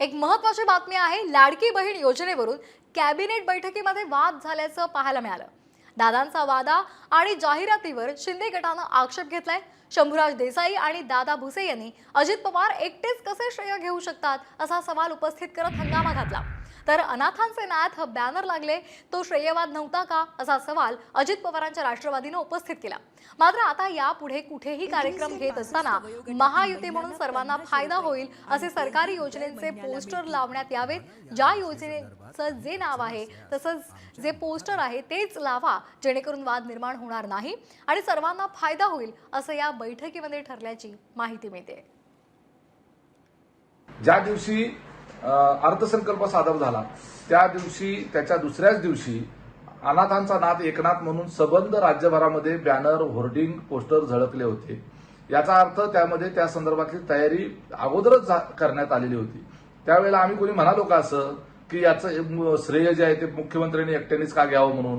एक महत्वाची बातमी आहे लाडकी बहीण योजनेवरून कॅबिनेट बैठकीमध्ये वाद झाल्याचं पाहायला मिळालं. दादांचा वादा आणि जाहिरातीवर शिंदे गटानं आक्षेप घेतलाय. शंभूराज देसाई आणि दादा भुसे यांनी अजित पवार एकटेच कसे श्रेय घेऊ शकतात असा सवाल उपस्थित करत हंगामा घातला. तर अनाथांचे नाथ बॅनर लागले तो श्रेयवाद नव्हता का? असा सवाल अजित पवारांच्या राष्ट्रवादीनं उपस्थित केला. मात्र आता यापुढे कुठेही कार्यक्रम घेत असताना महायुती म्हणून सर्वांना फायदा होईल असे सरकारी योजनेचे पोस्टर लावण्यात यावेत. ज्या योजनेचं जे नाव आहे तसंच जे पोस्टर आहे तेच लावा. जेणेकरून वाद निर्माण होणार नाही आणि सर्वांना फायदा होईल असं या बैठकीमध्ये ठरल्याची माहिती मिळते. ज्या दिवशी अर्थसंकल्प सादर झाला त्या दिवशी त्याच्या दुसऱ्याच दिवशी अनाथांचा नाथ एकनाथ म्हणून सबंध राज्यभरामध्ये बॅनर होर्डिंग पोस्टर झळकले होते. याचा अर्थ त्यामध्ये त्या संदर्भातली तयारी अगोदरच करण्यात आलेली होती. त्यावेळेला आम्ही कोणी म्हणालो का असं की याचं श्रेय जे आहे ते मुख्यमंत्र्यांनी एकट्यानेच का घ्यावं म्हणून?